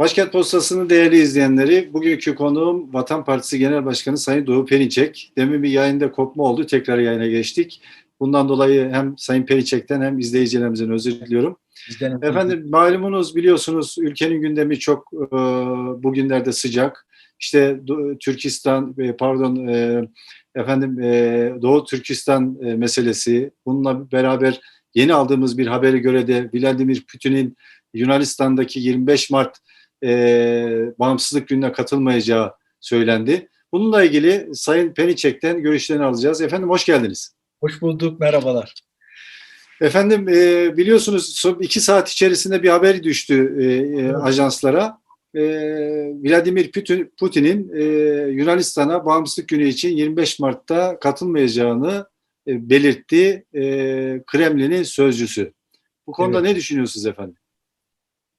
Başkent Postası'nın değerli izleyenleri, bugünkü konuğum Vatan Partisi Genel Başkanı Sayın Doğu Perinçek. Demin bir yayında kopma oldu, tekrar yayına geçtik. Bundan dolayı hem Sayın Perinçek'ten hem izleyicilerimizin özür diliyorum. Bizden Efendim malumunuz biliyorsunuz ülkenin gündemi çok e, bugünlerde sıcak. İşte Türkistan, e, pardon e, efendim e, Doğu Türkistan e, meselesi. Bununla beraber yeni aldığımız bir habere göre de Vladimir Putin'in Yunanistan'daki 25 Mart e, bağımsızlık gününe katılmayacağı söylendi. Bununla ilgili Sayın Perinçek'ten görüşlerini alacağız. Efendim hoş geldiniz. Hoş bulduk, merhabalar. Efendim e, biliyorsunuz son iki saat içerisinde bir haber düştü e, e, ajanslara. E, Vladimir Putin- Putin'in e, Yunanistan'a bağımsızlık günü için 25 Mart'ta katılmayacağını e, belirtti e, Kremlin'in sözcüsü. Bu konuda Evet. ne düşünüyorsunuz efendim?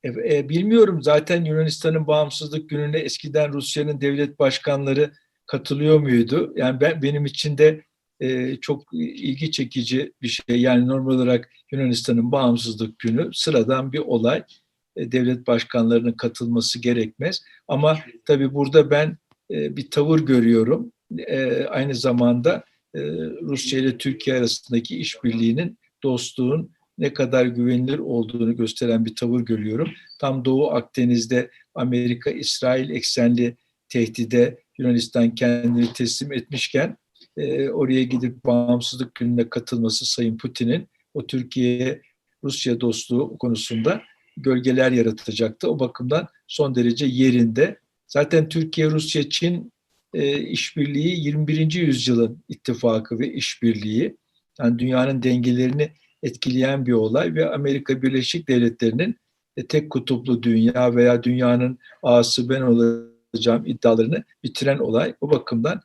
E, e, bilmiyorum zaten Yunanistan'ın bağımsızlık gününe eskiden Rusya'nın devlet başkanları katılıyor muydu? Yani ben benim için de e, çok ilgi çekici bir şey. Yani normal olarak Yunanistan'ın bağımsızlık günü sıradan bir olay. E, devlet başkanlarının katılması gerekmez. Ama tabii burada ben e, bir tavır görüyorum. E, aynı zamanda e, Rusya ile Türkiye arasındaki işbirliğinin, dostluğun ne kadar güvenilir olduğunu gösteren bir tavır görüyorum. Tam Doğu Akdeniz'de Amerika-İsrail eksenli tehdide Yunanistan kendini teslim etmişken e, oraya gidip bağımsızlık gününe katılması Sayın Putin'in o Türkiye Rusya dostluğu konusunda gölgeler yaratacaktı. O bakımdan son derece yerinde. Zaten Türkiye, Rusya, Çin e, işbirliği 21. yüzyılın ittifakı ve işbirliği. Yani dünyanın dengelerini etkileyen bir olay ve Amerika Birleşik Devletleri'nin e, tek kutuplu dünya veya dünyanın ağası ben olacağım iddialarını bitiren olay. O bakımdan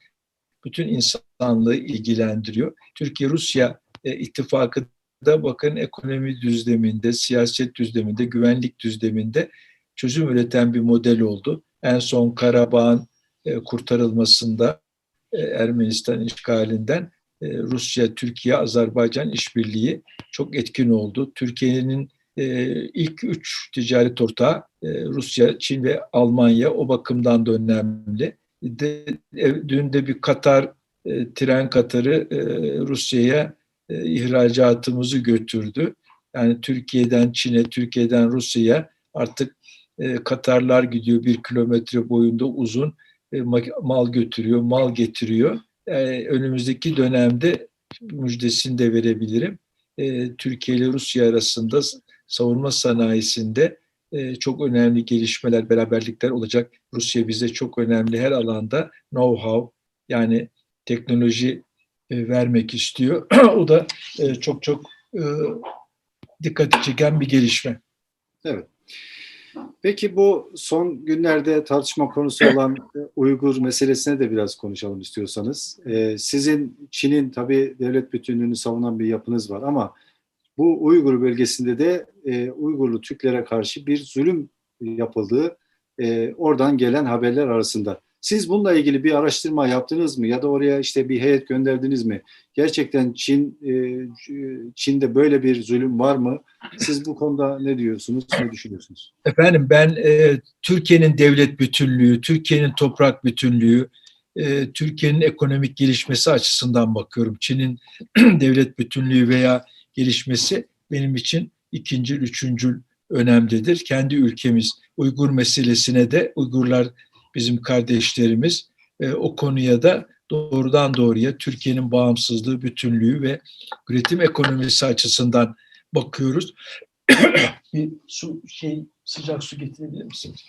bütün insanlığı ilgilendiriyor. Türkiye-Rusya e, ittifakı da bakın ekonomi düzleminde, siyaset düzleminde, güvenlik düzleminde çözüm üreten bir model oldu. En son Karabağ'ın e, kurtarılmasında Ermenistan işgalinden Rusya, Türkiye, Azerbaycan işbirliği çok etkin oldu. Türkiye'nin e, ilk üç ticaret ortağı e, Rusya, Çin ve Almanya o bakımdan da önemli. E, dün de bir Katar, e, tren Katarı e, Rusya'ya e, ihracatımızı götürdü. Yani Türkiye'den Çin'e, Türkiye'den Rusya'ya artık e, Katarlar gidiyor bir kilometre boyunda uzun e, ma- mal götürüyor, mal getiriyor. E, önümüzdeki dönemde müjdesini de verebilirim. E, Türkiye ile Rusya arasında savunma sanayisinde e, çok önemli gelişmeler, beraberlikler olacak. Rusya bize çok önemli her alanda know-how yani teknoloji e, vermek istiyor. o da e, çok çok dikkat çeken bir gelişme. Evet. Peki bu son günlerde tartışma konusu olan Uygur meselesine de biraz konuşalım istiyorsanız. Ee, sizin Çin'in tabii devlet bütünlüğünü savunan bir yapınız var ama bu Uygur bölgesinde de e, Uygurlu Türklere karşı bir zulüm yapıldığı e, oradan gelen haberler arasında. Siz bununla ilgili bir araştırma yaptınız mı ya da oraya işte bir heyet gönderdiniz mi? Gerçekten Çin e, Çin'de böyle bir zulüm var mı? Siz bu konuda ne diyorsunuz, ne düşünüyorsunuz? Efendim ben e, Türkiye'nin devlet bütünlüğü, Türkiye'nin toprak bütünlüğü, e, Türkiye'nin ekonomik gelişmesi açısından bakıyorum. Çin'in devlet bütünlüğü veya gelişmesi benim için ikinci, üçüncü önemlidir. Kendi ülkemiz Uygur meselesine de Uygurlar bizim kardeşlerimiz e, o konuya da doğrudan doğruya Türkiye'nin bağımsızlığı, bütünlüğü ve üretim ekonomisi açısından bakıyoruz. bir su şey sıcak su getirebilir misiniz?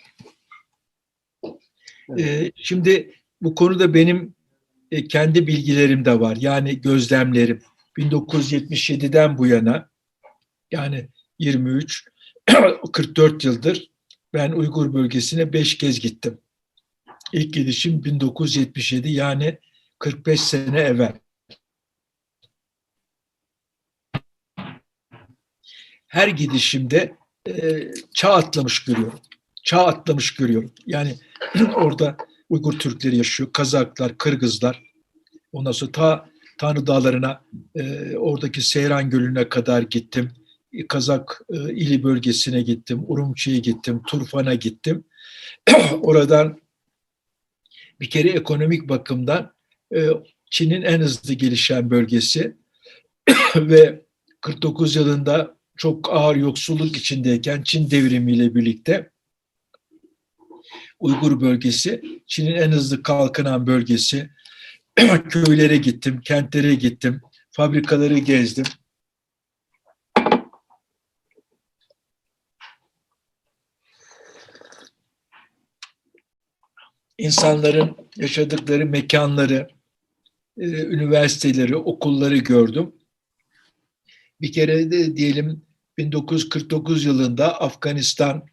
Ee, şimdi bu konuda benim e, kendi bilgilerim de var. Yani gözlemlerim 1977'den bu yana yani 23 44 yıldır ben Uygur bölgesine 5 kez gittim. İlk gidişim 1977 yani 45 sene evvel. Her gidişimde e, çağ atlamış görüyorum. Çağ atlamış görüyorum. Yani orada Uygur Türkleri yaşıyor, Kazaklar, Kırgızlar. Ondan sonra ta Tanrı Dağları'na, e, oradaki Seyran Gölü'ne kadar gittim. Kazak e, ili bölgesine gittim, Urumçi'ye gittim, Turfan'a gittim. Oradan bir kere ekonomik bakımdan e, Çin'in en hızlı gelişen bölgesi ve 49 yılında çok ağır yoksulluk içindeyken Çin devrimiyle birlikte Uygur bölgesi Çin'in en hızlı kalkınan bölgesi. Köylere gittim, kentlere gittim, fabrikaları gezdim. İnsanların yaşadıkları mekanları, e, üniversiteleri, okulları gördüm. Bir kere de diyelim 1949 yılında Afganistan,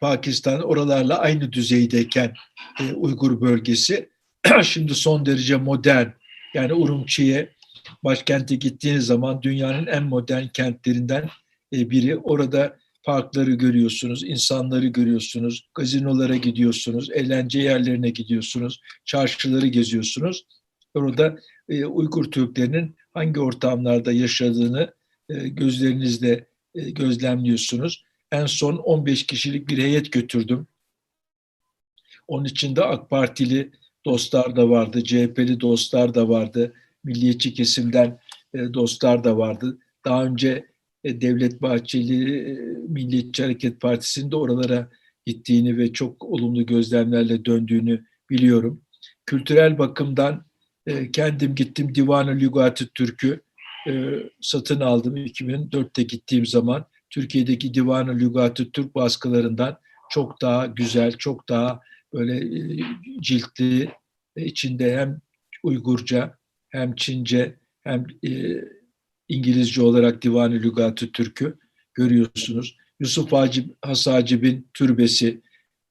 Pakistan oralarla aynı düzeydeyken e, Uygur bölgesi şimdi son derece modern. Yani Urumçi'ye başkente gittiğiniz zaman dünyanın en modern kentlerinden e, biri. Orada parkları görüyorsunuz, insanları görüyorsunuz, gazinolara gidiyorsunuz, eğlence yerlerine gidiyorsunuz, çarşıları geziyorsunuz. Orada e, Uygur Türklerinin hangi ortamlarda yaşadığını e, gözlerinizle e, gözlemliyorsunuz. En son 15 kişilik bir heyet götürdüm. Onun içinde AK Partili dostlar da vardı, CHP'li dostlar da vardı, milliyetçi kesimden e, dostlar da vardı. Daha önce Devlet Bahçeli e, Milliyetçi Hareket Partisi'nin de oralara gittiğini ve çok olumlu gözlemlerle döndüğünü biliyorum. Kültürel bakımdan e, kendim gittim Divan-ı Lügat-ı Türk'ü e, satın aldım 2004'te gittiğim zaman. Türkiye'deki Divan-ı Lügat-ı Türk baskılarından çok daha güzel, çok daha böyle e, ciltli, e, içinde hem Uygurca hem Çince hem e, İngilizce olarak Divan-ı Lügat-ı Türk'ü görüyorsunuz. Yusuf Hacib, Hasacib'in türbesi,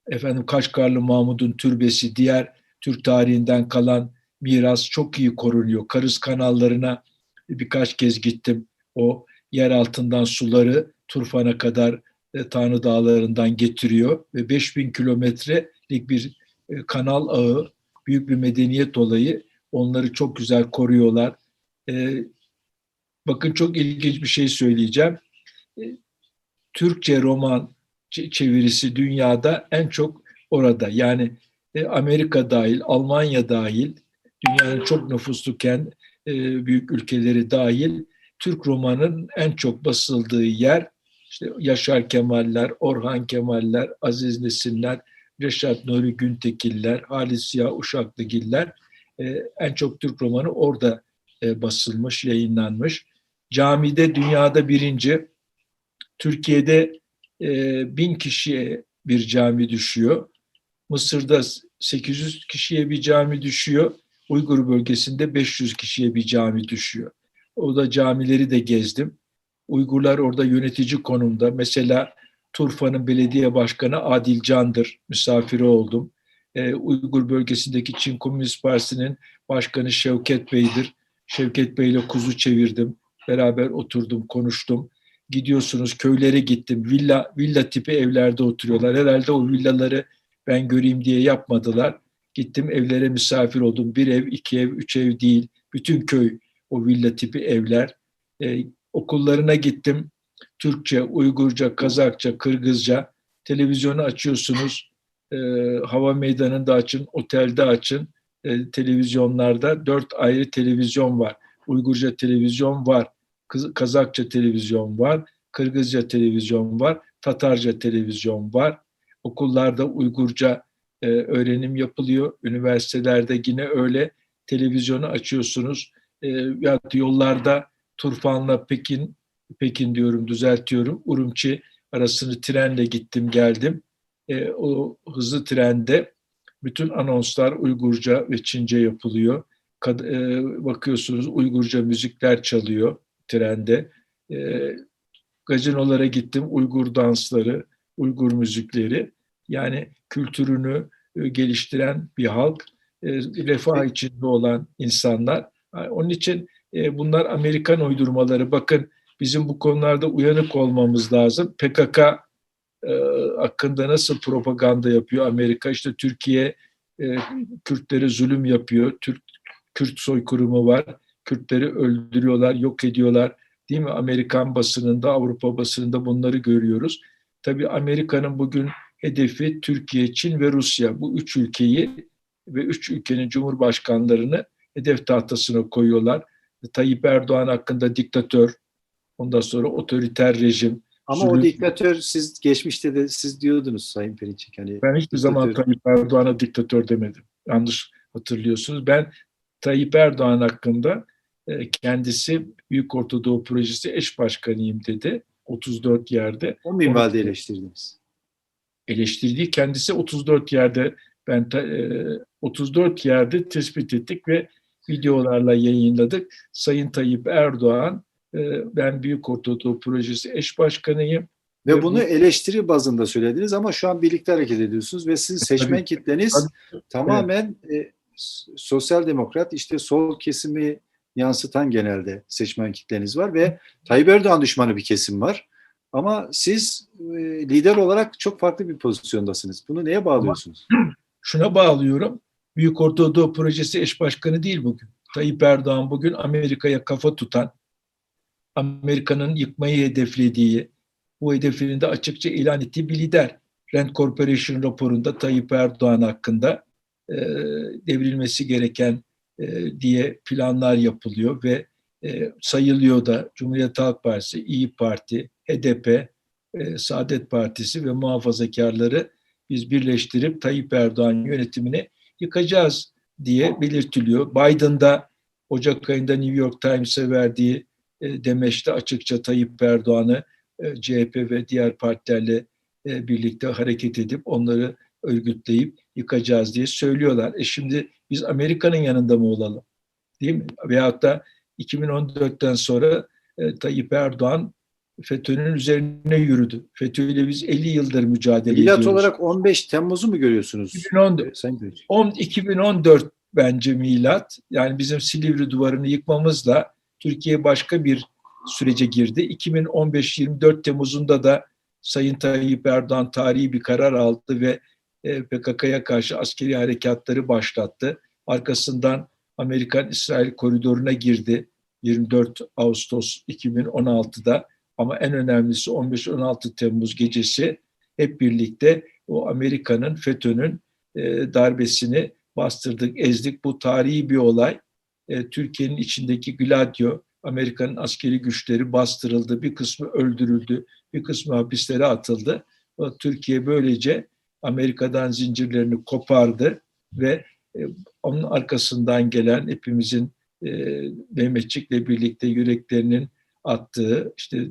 efendim Kaşgarlı Mahmud'un türbesi, diğer Türk tarihinden kalan miras çok iyi korunuyor. Karız kanallarına birkaç kez gittim. O yer altından suları Turfan'a kadar e, Tanrı Dağları'ndan getiriyor ve 5000 kilometrelik bir e, kanal ağı, büyük bir medeniyet olayı. Onları çok güzel koruyorlar. E, bakın çok ilginç bir şey söyleyeceğim. E, Türkçe roman çevirisi dünyada en çok orada. Yani e, Amerika dahil, Almanya dahil, dünyanın çok nüfusluken e, büyük ülkeleri dahil Türk romanın en çok basıldığı yer işte Yaşar Kemaller, Orhan Kemaller, Aziz Nesinler, Reşat Nuri Güntekiller, Halis Siyah Uşaklıgiller en çok Türk romanı orada basılmış, yayınlanmış. Camide dünyada birinci, Türkiye'de e, bin kişiye bir cami düşüyor. Mısır'da 800 kişiye bir cami düşüyor. Uygur bölgesinde 500 kişiye bir cami düşüyor. O da camileri de gezdim. Uygurlar orada yönetici konumda. Mesela Turfa'nın belediye başkanı Adil Can'dır. Misafiri oldum. Ee, Uygur bölgesindeki Çin Komünist Partisi'nin başkanı Şevket Bey'dir. Şevket Bey'le kuzu çevirdim. Beraber oturdum, konuştum. Gidiyorsunuz köylere gittim. Villa villa tipi evlerde oturuyorlar. Herhalde o villaları ben göreyim diye yapmadılar. Gittim evlere misafir oldum. Bir ev, iki ev, üç ev değil. Bütün köy o villa tipi evler. Ee, okullarına gittim. Türkçe, Uygurca, Kazakça, Kırgızca. Televizyonu açıyorsunuz. E, hava meydanında açın, otelde açın. E, televizyonlarda dört ayrı televizyon var. Uygurca televizyon var. Kazakça televizyon var. Kırgızca televizyon var. Tatarca televizyon var. Okullarda Uygurca e, öğrenim yapılıyor. Üniversitelerde yine öyle. Televizyonu açıyorsunuz. E, ya yollarda Turfan'la Pekin, Pekin diyorum düzeltiyorum, Urumçi arasını trenle gittim geldim. E, o hızlı trende bütün anonslar Uygurca ve Çince yapılıyor. Kad, e, bakıyorsunuz Uygurca müzikler çalıyor trende. E, gazinolara gittim, Uygur dansları, Uygur müzikleri. Yani kültürünü e, geliştiren bir halk, e, refah içinde olan insanlar. Onun için e, bunlar Amerikan uydurmaları. Bakın bizim bu konularda uyanık olmamız lazım. PKK e, hakkında nasıl propaganda yapıyor Amerika? İşte Türkiye e, Kürtlere zulüm yapıyor. Türk Kürt soykırımı var. Kürtleri öldürüyorlar, yok ediyorlar Değil mi? Amerikan basınında, Avrupa basınında bunları görüyoruz. Tabii Amerika'nın bugün hedefi Türkiye, Çin ve Rusya. Bu üç ülkeyi ve üç ülkenin cumhurbaşkanlarını hedef tahtasına koyuyorlar. Tayyip Erdoğan hakkında diktatör, ondan sonra otoriter rejim. Ama o zulüm- diktatör siz geçmişte de siz diyordunuz Sayın Perinçek. Hani Ben hiçbir zaman Diktatör. Tayyip Erdoğan'a diktatör demedim. Yanlış hatırlıyorsunuz. Ben Tayyip Erdoğan hakkında e, kendisi Büyük Ortadoğu Projesi eş başkanıyım dedi. 34 yerde o minvalde eleştirdiniz. eleştirdiği kendisi 34 yerde ben ta- e, 34 yerde tespit ettik ve videolarla yayınladık. Sayın Tayyip Erdoğan e, ben Büyük Ortadoğu Projesi eş başkanıyım. Ve Ve bunu bu- eleştiri bazında söylediniz ama şu an birlikte hareket ediyorsunuz ve sizin seçmen Tabii. kitleniz tamamen e, s- sosyal demokrat işte sol kesimi yansıtan genelde seçmen kitleniz var ve Tayyip Erdoğan düşmanı bir kesim var. Ama siz e, lider olarak çok farklı bir pozisyondasınız. Bunu neye bağlıyorsunuz? şuna bağlıyorum. Büyük Ortadoğu Projesi eş başkanı değil bugün. Tayyip Erdoğan bugün Amerika'ya kafa tutan, Amerika'nın yıkmayı hedeflediği, bu hedefini de açıkça ilan ettiği bir lider. Rand Corporation raporunda Tayyip Erdoğan hakkında e, devrilmesi gereken e, diye planlar yapılıyor ve e, sayılıyor da Cumhuriyet Halk Partisi, İyi Parti, HDP, e, Saadet Partisi ve muhafazakarları biz birleştirip Tayyip Erdoğan yönetimini yıkacağız diye belirtiliyor. Biden da Ocak ayında New York Times'e verdiği e, demeçte açıkça Tayyip Erdoğan'ı e, CHP ve diğer partilerle e, birlikte hareket edip onları örgütleyip yıkacağız diye söylüyorlar. E şimdi biz Amerika'nın yanında mı olalım? Değil mi? Veyahut da 2014'ten sonra e, Tayyip Erdoğan FETÖ'nün üzerine yürüdü. FETÖ'yle biz 50 yıldır mücadele Milat ediyoruz. olarak 15 Temmuz'u mu görüyorsunuz? 2014, Sayın Perinçek. 10 2014 bence milat. Yani bizim Silivri duvarını yıkmamızla Türkiye başka bir sürece girdi. 2015-24 Temmuz'unda da Sayın Tayyip Erdoğan tarihi bir karar aldı ve PKK'ya karşı askeri harekatları başlattı. Arkasından Amerikan-İsrail koridoruna girdi 24 Ağustos 2016'da. Ama en önemlisi 15-16 Temmuz gecesi hep birlikte o Amerika'nın, FETÖ'nün e, darbesini bastırdık, ezdik. Bu tarihi bir olay. E, Türkiye'nin içindeki Gladio, Amerika'nın askeri güçleri bastırıldı. Bir kısmı öldürüldü, bir kısmı hapislere atıldı. Türkiye böylece Amerika'dan zincirlerini kopardı ve e, onun arkasından gelen hepimizin e, Mehmetçik'le birlikte yüreklerinin attığı işte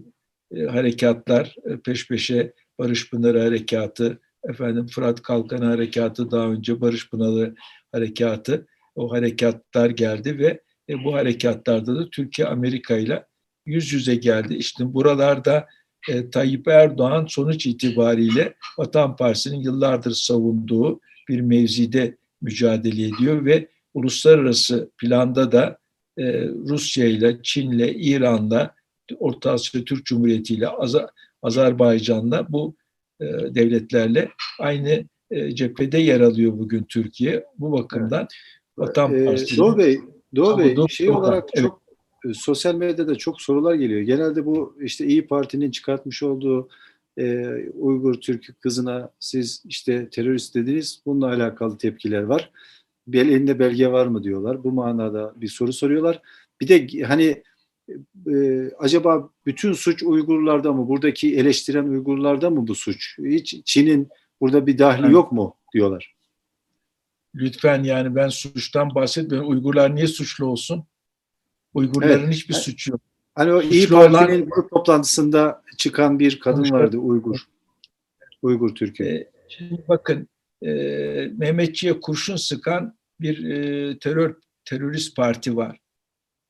e, harekatlar peş peşe Barış Pınarı Harekatı, efendim Fırat Kalkanı Harekatı daha önce Barış Pınarı Harekatı o harekatlar geldi ve bu harekatlarda da Türkiye Amerika ile yüz yüze geldi. İşte buralarda e, Tayyip Erdoğan sonuç itibariyle Vatan Partisi'nin yıllardır savunduğu bir mevzide mücadele ediyor ve uluslararası planda da e, Rusya ile, Çin'le, İran'la, Orta Asya Türk Cumhuriyeti ile, Azer- Azerbaycan'la bu e, devletlerle aynı e, cephede yer alıyor bugün Türkiye. Bu bakımdan Vatan Ee, Partisi'nin Doğu Bey, Doğu Bey şey olarak evet. çok e, sosyal medyada çok sorular geliyor. Genelde bu işte İyi Parti'nin çıkartmış olduğu e, Uygur Türk kızına siz işte terörist dediniz. Bununla alakalı tepkiler var. Bir elinde belge var mı diyorlar. Bu manada bir soru soruyorlar. Bir de hani e, acaba bütün suç Uygurlarda mı? Buradaki eleştiren Uygurlarda mı bu suç? Hiç Çin'in burada bir dahli Evet. yok mu diyorlar. lütfen yani ben suçtan bahsetmiyorum. Uygurlar niye suçlu olsun? Uygurların Evet. hiçbir suçu yok. Hani o İyi Parti'nin grup toplantısında çıkan bir kadın Konuşma. vardı Uygur. Uygur Türk'ü. E, şimdi bakın e, Mehmetçiğe kurşun sıkan bir e, terör terörist parti var.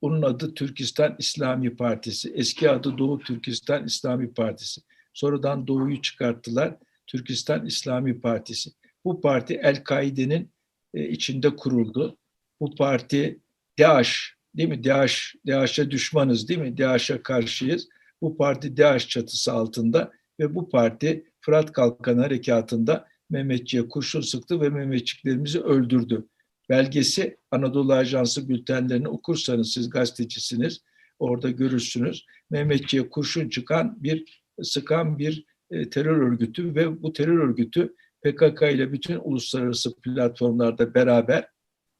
Bunun adı Türkistan İslami Partisi. Eski adı Doğu Türkistan İslami Partisi. Sonradan Doğu'yu çıkarttılar. Türkistan İslami Partisi. Bu parti El-Kaide'nin e, içinde kuruldu. Bu parti DAEŞ, değil mi? DAEŞ, DAEŞ'e düşmanız değil mi? DAEŞ'e karşıyız. Bu parti DAEŞ çatısı altında ve bu parti Fırat Kalkanı Harekatı'nda Mehmetçiğe kurşun sıktı ve Mehmetçiklerimizi öldürdü. Belgesi Anadolu Ajansı bültenlerini okursanız siz gazetecisiniz. orada görürsünüz. Mehmetçiğe kurşun çıkan bir sıkan bir e, terör örgütü ve bu terör örgütü PKK ile bütün uluslararası platformlarda beraber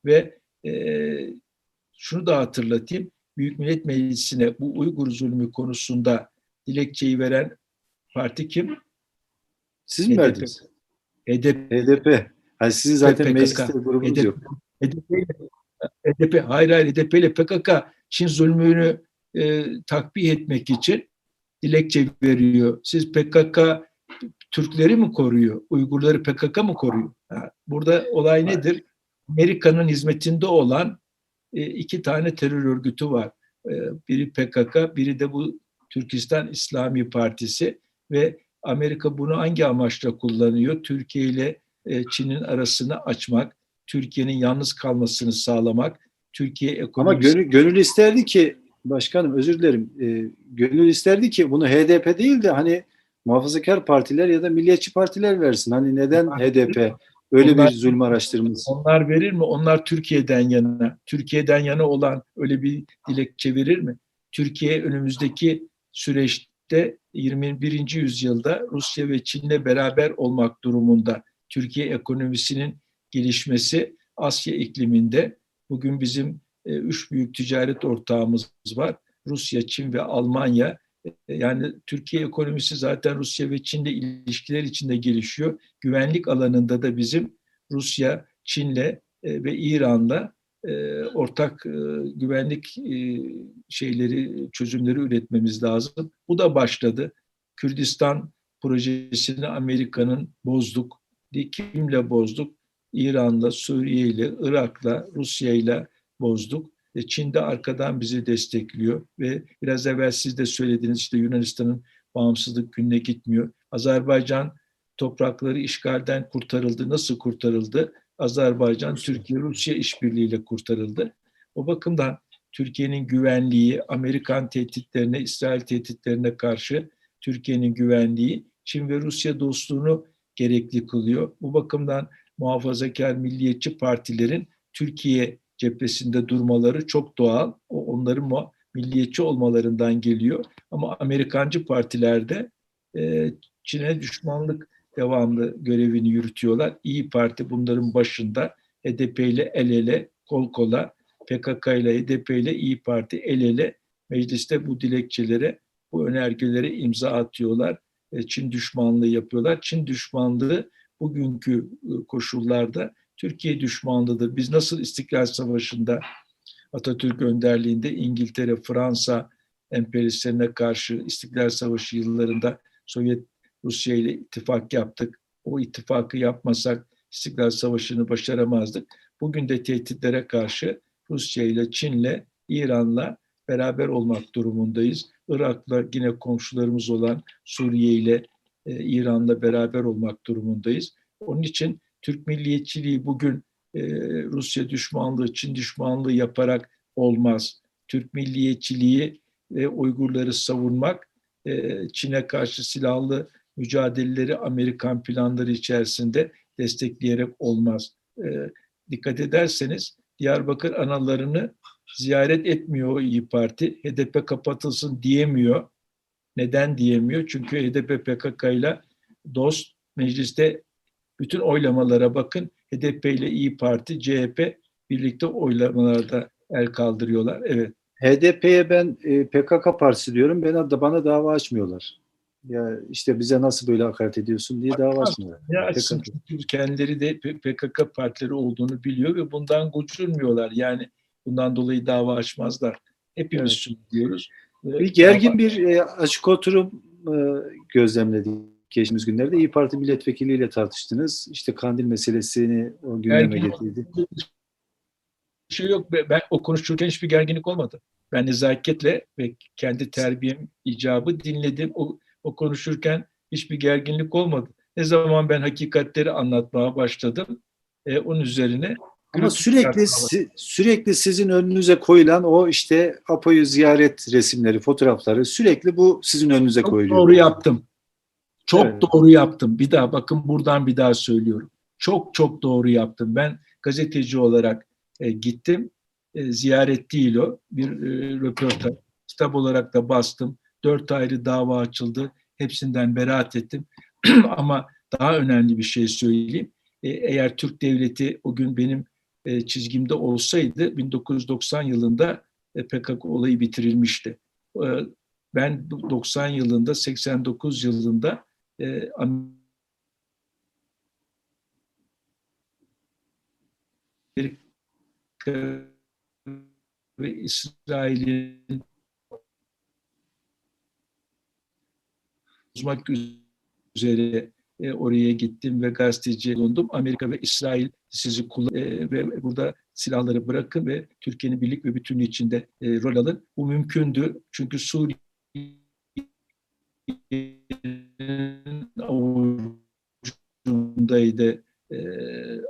ve e, şunu da hatırlatayım. Büyük Millet Meclisi'ne bu Uygur zulmü konusunda dilekçeyi veren parti kim? Siz mi HDP. verdiniz? HDP. HDP. Yani sizin zaten PKK. mecliste grubunuz HDP. yok. HDP, HDP, hayır hayır HDP ile PKK Çin zulmünü e, takbih etmek için dilekçe veriyor. Siz PKK Türkleri mi koruyor? Uygurları PKK mı koruyor? Ha, burada olay nedir? Amerika'nın hizmetinde olan iki tane terör örgütü var. E, biri PKK, biri de bu Türkistan İslami Partisi ve Amerika bunu hangi amaçla kullanıyor? Türkiye ile e, Çin'in arasını açmak, Türkiye'nin yalnız kalmasını sağlamak, Türkiye Ama ekonomisi... gönül, gönül isterdi ki başkanım özür dilerim. E, gönül isterdi ki bunu HDP değil de hani muhafazakar partiler ya da milliyetçi partiler versin. Hani neden HDP öyle Onlar- bir zulüm araştırması? Onlar verir mi? Onlar Türkiye'den yana, Türkiye'den yana olan öyle bir dilekçe verir mi? Türkiye önümüzdeki süreçte 21. yüzyılda Rusya ve Çin'le beraber olmak durumunda. Türkiye ekonomisinin gelişmesi Asya ikliminde bugün bizim e, üç büyük ticaret ortağımız var. Rusya, Çin ve Almanya. E, Yani Türkiye ekonomisi zaten Rusya ve Çin'le ilişkiler içinde gelişiyor. Güvenlik alanında da bizim Rusya, Çin'le e, ve İran'la e, ortak güvenlik şeyleri, çözümleri üretmemiz lazım. Bu da başladı. Kürdistan projesini Amerika'nın bozduk. Kimle bozduk? İran'la, Suriye'yle, Irak'la, Rusya'yla bozduk. E, Çin de arkadan bizi destekliyor ve biraz evvel siz de söylediğiniz işte Yunanistan'ın bağımsızlık gününe gitmiyor. Azerbaycan toprakları işgalden kurtarıldı. Nasıl kurtarıldı? Azerbaycan, Türkiye, Rusya işbirliğiyle kurtarıldı. O bakımdan Türkiye'nin güvenliği, Amerikan tehditlerine, İsrail tehditlerine karşı Türkiye'nin güvenliği, Çin ve Rusya dostluğunu gerekli kılıyor. Bu bakımdan muhafazakar milliyetçi partilerin Türkiye cephesinde durmaları çok doğal. O onların mu- milliyetçi olmalarından geliyor. Ama Amerikancı partilerde e, Çin'e düşmanlık devamlı görevini yürütüyorlar. İyi Parti bunların başında HDP ile el ele, kol kola, PKK ile HDP ile İyi Parti el ele mecliste bu dilekçelere, bu önergelere imza atıyorlar. E, Çin düşmanlığı yapıyorlar. Çin düşmanlığı bugünkü e, koşullarda Türkiye düşmanlığıdır. Biz nasıl İstiklal Savaşı'nda Atatürk önderliğinde İngiltere, Fransa emperyalistlerine karşı İstiklal Savaşı yıllarında Sovyet Rusya ile ittifak yaptık. O ittifakı yapmasak İstiklal Savaşı'nı başaramazdık. Bugün de tehditlere karşı Rusya ile Çin'le, İran'la beraber olmak durumundayız. Irak'la yine komşularımız olan Suriye ile e, İran'la beraber olmak durumundayız. Onun için Türk milliyetçiliği bugün e, Rusya düşmanlığı, Çin düşmanlığı yaparak olmaz. Türk milliyetçiliği ve Uygurları savunmak, e, Çin'e karşı silahlı mücadeleleri Amerikan planları içerisinde destekleyerek olmaz. E, dikkat ederseniz Diyarbakır analarını ziyaret etmiyor İyi Parti. HDP kapatılsın diyemiyor. Neden diyemiyor? Çünkü HDP PKK ile dost mecliste bütün oylamalara bakın. HDP ile İyi Parti, CHP birlikte oylamalarda el kaldırıyorlar. Evet. HDP'ye ben e, PKK partisi diyorum. Bana da bana dava açmıyorlar. Ya işte bize nasıl böyle hakaret ediyorsun diye dava açmıyorlar. Ya açsın çünkü kendileri de PKK partileri olduğunu biliyor ve bundan gocunmuyorlar. Yani bundan dolayı dava açmazlar. Hepimiz Evet. diyoruz. Bir gergin bir e, açık oturum e, gözlemledik geçtiğimiz günlerde. İyi Parti milletvekiliyle tartıştınız. İşte kandil meselesini o gündeme getirdi. Bir şey yok. Ben o konuşurken hiçbir gerginlik olmadı. Ben nezaketle ve kendi terbiyem icabı dinledim. O, o konuşurken hiçbir gerginlik olmadı. Ne zaman ben hakikatleri anlatmaya başladım, e, onun üzerine Ama sürekli si- sürekli sizin önünüze koyulan o işte APO'yu ziyaret resimleri, fotoğrafları sürekli bu sizin önünüze Çok koyuluyor. doğru yaptım. Çok Evet. doğru yaptım. Bir daha bakın buradan bir daha söylüyorum. Çok çok doğru yaptım. Ben gazeteci olarak e, gittim. E, ziyaret değil o. Bir e, röportaj. kitap olarak da bastım. Dört ayrı dava açıldı. Hepsinden beraat ettim. Ama daha önemli bir şey söyleyeyim. E, eğer Türk Devleti o gün benim e, çizgimde olsaydı 1990 yılında e, PKK olayı bitirilmişti. E, ben 90 yılında, 89 yılında e, Amerika ve İsrail'in uzmak üzere e, oraya gittim ve gazeteci bulundum. Amerika ve İsrail sizi kullan e, ve burada silahları bırakın ve Türkiye'nin birlik ve bütünlüğü içinde rol alın. Bu mümkündü. Çünkü Suriye'nin avucundaydı e,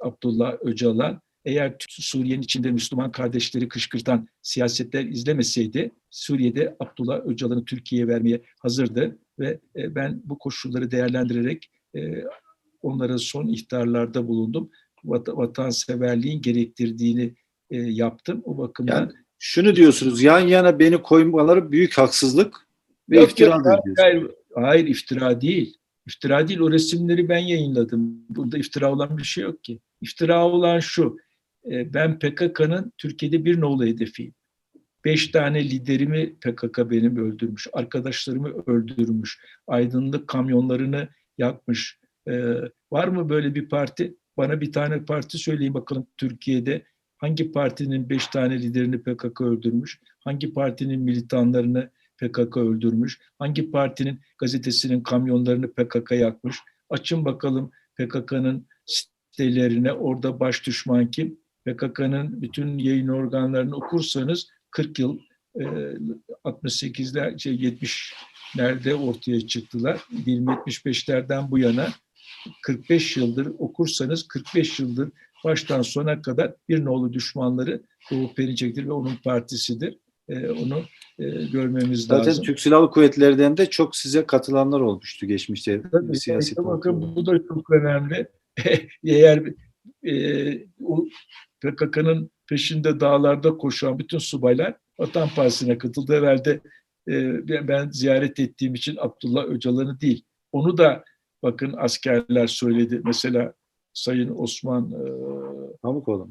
Abdullah Öcalan. Eğer Suriye'nin içinde Müslüman kardeşleri kışkırtan siyasetler izlemeseydi Suriye'de Abdullah Öcalan'ı Türkiye'ye vermeye hazırdı ve e, ben bu koşulları değerlendirerek e, onlara son ihtarlarda bulundum. Vat vatanseverliğin gerektirdiğini e, yaptım. O bakımdan Yani şunu diyorsunuz yan yana beni koymaları büyük haksızlık ve Yok, iftiradır yok, hayır, hayır iftira değil. İftira değil. O resimleri ben yayınladım. Burada iftira olan bir şey yok ki. İftira olan şu. e, Ben PKK'nın Türkiye'de bir nolu hedefiyim. Beş tane liderimi PKK benim öldürmüş. Arkadaşlarımı öldürmüş. Aydınlık kamyonlarını yakmış. E, var mı böyle bir parti? Bana bir tane parti söyleyin bakalım Türkiye'de. Hangi partinin beş tane liderini PKK öldürmüş? Hangi partinin militanlarını PKK öldürmüş? Hangi partinin gazetesinin kamyonlarını PKK yakmış? Açın bakalım PKK'nın sitelerine orada baş düşman kim? PKK'nın bütün yayın organlarını okursanız 40 yıl e, 68'ler şey 70'lerde ortaya çıktılar. 20-75'lerden bu yana 45 yıldır okursanız 45 yıldır baştan sona kadar bir nolu düşmanları Doğu Perinçek'tir ve onun partisidir. E, onu e, görmemiz Zaten lazım. Türk Silahlı Kuvvetleri'nden de çok size katılanlar olmuştu geçmişte. Tabii, siyasi parti bakın bu da çok önemli. Eğer e, o PKK'nın peşinde dağlarda koşan bütün subaylar Vatan Partisi'ne katıldı. Herhalde e, ben- ben ziyaret ettiğim için Abdullah Öcalan'ı değil. Onu da bakın askerler söyledi. Mesela Sayın Osman e, Pamukoğlu.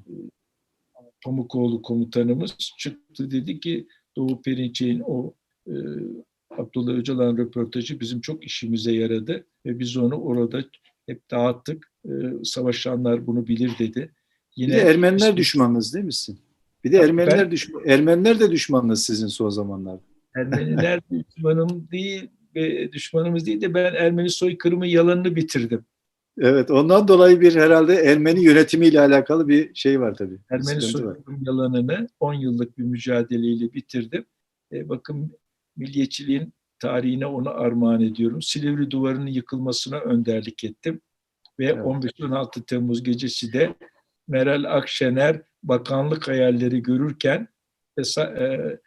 Pamukoğlu komutanımız çıktı dedi ki Doğu Perinçek'in o e, Abdullah Öcalan röportajı bizim çok işimize yaradı ve biz onu orada hep dağıttık. E, savaşanlar bunu bilir dedi. Bir de Ermeniler düşmanınız değil misin? Bir de Ermeniler ben- düşman, Ermeniler de düşmanınız sizin son zamanlarda. Ermeniler düşmanım değil ve düşmanımız değil de ben Ermeni soykırımı yalanını bitirdim. Evet, ondan dolayı bir herhalde Ermeni yönetimiyle alakalı bir şey var tabii. Ermeni soykırım yalanını 10 yıllık bir mücadeleyle bitirdim. E, bakın milliyetçiliğin tarihine onu armağan ediyorum. Silivri duvarının yıkılmasına önderlik ettim. Ve Evet. 15-16 Temmuz gecesi de Meral Akşener bakanlık hayalleri görürken e,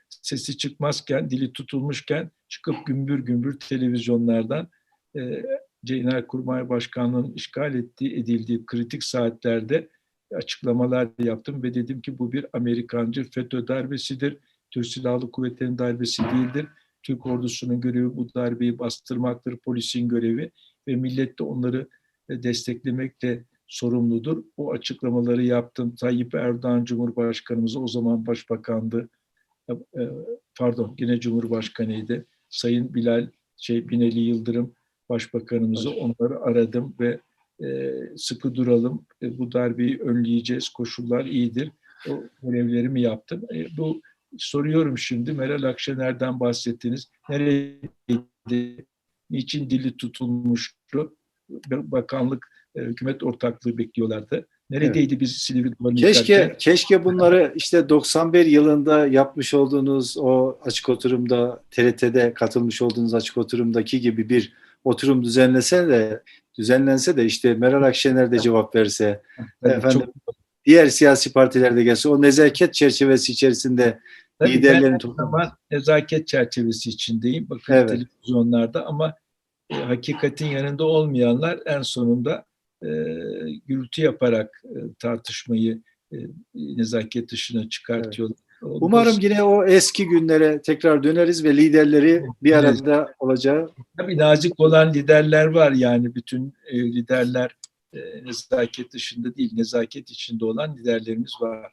sesi çıkmazken, dili tutulmuşken çıkıp gümbür gümbür televizyonlardan e, Genelkurmay Başkanlığı'nın işgal ettiği, edildiği kritik saatlerde açıklamalar yaptım ve dedim ki bu bir Amerikancı FETÖ darbesidir. Türk Silahlı Kuvvetleri'nin darbesi değildir. Türk ordusunun görevi bu darbeyi bastırmaktır, polisin görevi ve millet de onları e, desteklemekle sorumludur. O açıklamaları yaptım. Tayyip Erdoğan Cumhurbaşkanımız o zaman başbakandı. E, e, Pardon, yine Cumhurbaşkanıydı. Sayın Bilal şey Binali Yıldırım Başbakanımızı onları aradım ve e, sıkı duralım. E, bu darbeyi önleyeceğiz. Koşullar iyidir. O görevlerimi yaptım. E, bu soruyorum şimdi Meral Akşener'den bahsettiniz. Nereydi? Niçin dili tutulmuştu? Bakanlık, e, hükümet ortaklığı bekliyorlardı. Neredeydi biz Silivri Duvarı'nı Keşke yıkarken? keşke bunları işte 91 yılında yapmış olduğunuz o açık oturumda TRT'de katılmış olduğunuz açık oturumdaki gibi bir oturum düzenlese de düzenlense de işte Meral Akşener de cevap verse, Tabii efendim, çok- diğer siyasi partiler de gelse o nezaket çerçevesi içerisinde Tabii liderlerin zaman nezaket çerçevesi içindeyim. Bakın Evet. televizyonlarda ama e, hakikatin yanında olmayanlar en sonunda e, gürültü yaparak e, tartışmayı e, nezaket dışına çıkartıyorlar. Umarım yine o eski günlere tekrar döneriz ve liderleri bir Evet. arada olacağı. Tabii nazik olan liderler var yani bütün e, liderler e, nezaket dışında değil, nezaket içinde olan liderlerimiz var.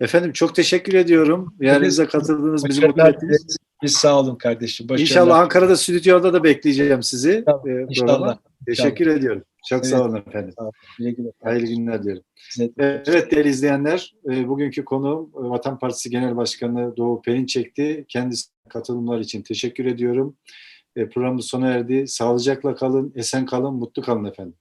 Efendim çok teşekkür ediyorum. Yerinize katıldığınız, bizi mutlu Başarılar ettiniz. dileriz. Biz sağ olun kardeşim. Başarılar. İnşallah Ankara'da stüdyoda da bekleyeceğim sizi. Tamam, e, İnşallah. programa. Teşekkür ediyorum. Çok Evet. sağ olun efendim. Güle. Hayırlı günler dilerim. De. Evet değerli izleyenler, e, bugünkü konu e, Vatan Partisi Genel Başkanı Doğu Perinçek'ti. Kendisine katılımlar için teşekkür ediyorum. E, Programımız sona erdi. Sağlıcakla kalın, esen kalın, mutlu kalın efendim.